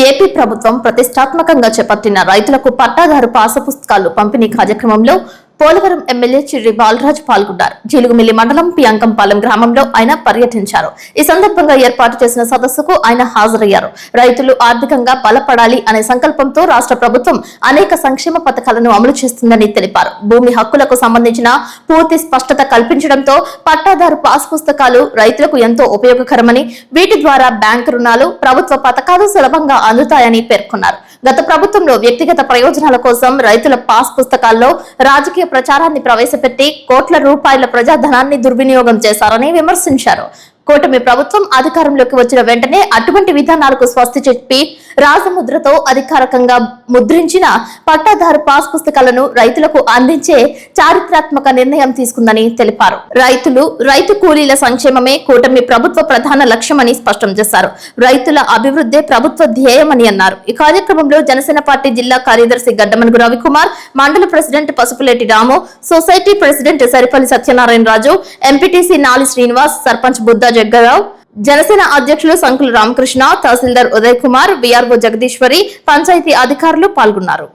AP ప్రభుత్వం ప్రతిష్టాత్మకంగా చేపట్టిన రైతులకు పట్టాదారు పాస పుస్తకాలు పంపిణీ కార్యక్రమంలో పోలవరం ఎమ్మెల్యే చిర్రి బాలరాజ్ పాల్గొన్నారు. జీలుగుమిల్లి మండలం పియాంకంపాలెం గ్రామంలో ఆయన పర్యటించారు. ఈ సందర్భంగా ఏర్పాటు చేసిన సదస్సుకు ఆయన హాజరయ్యారు. రైతులు ఆర్థికంగా బలపడాలి అనే సంకల్పంతో రాష్ట్ర ప్రభుత్వం అనేక సంక్షేమ పథకాలను అమలు చేస్తుందని తెలిపారు. భూమి హక్కులకు సంబంధించిన పూర్తి స్పష్టత కల్పించడంతో పట్టాదారు పాస్ పుస్తకాలు రైతులకు ఎంతో ఉపయోగకరమని వీటి ద్వారా బ్యాంకు రుణాలు ప్రభుత్వ పథకాలు సులభంగా అందుతాయని పేర్కొన్నారు. గత ప్రభుత్వంలో వ్యక్తిగత ప్రయోజనాల కోసం రైతుల పాస్ పుస్తకాల్లో రాజకీయ ప్రచారాన్ని ప్రవేశపెట్టి కోట్ల రూపాయల ప్రజాధనాన్ని దుర్వినియోగం చేశారని విమర్శించారు. కూటమి ప్రభుత్వం అధికారంలోకి వచ్చిన వెంటనే అటువంటి విధానాలకు స్వస్తి చెప్పి రాజముద్రతో అధికారికంగా ముద్రించిన పట్టాదారు పాస్ పుస్తకాలను రైతులకు అందించే చారిత్రాత్మక నిర్ణయం తీసుకుందని తెలిపారు. రైతులు రైతు కూలీల సంక్షేమమే కూటమి ప్రభుత్వ ప్రధాన లక్ష్యమని స్పష్టం చేశారు. రైతుల అభివృద్ధే ప్రభుత్వ ధ్యేయమని అన్నారు. ఈ కార్యక్రమంలో జనసేన పార్టీ జిల్లా కార్యదర్శి గడ్డమనుగు రవికుమార్ మండల president Pasupuleti Ramu society president Saripalli Satyanarayana Raju MPTC Nali Srinivas sarpanch Buddha Jaggarao Janasena అధ్యక్షులు సంకుల రామకృష్ణ తహసీల్దార్ ఉదయ్ కుమార్ విఆర్ఓ జగదీశ్వరి పంచాయతీ అధికారులు పాల్గొన్నారు.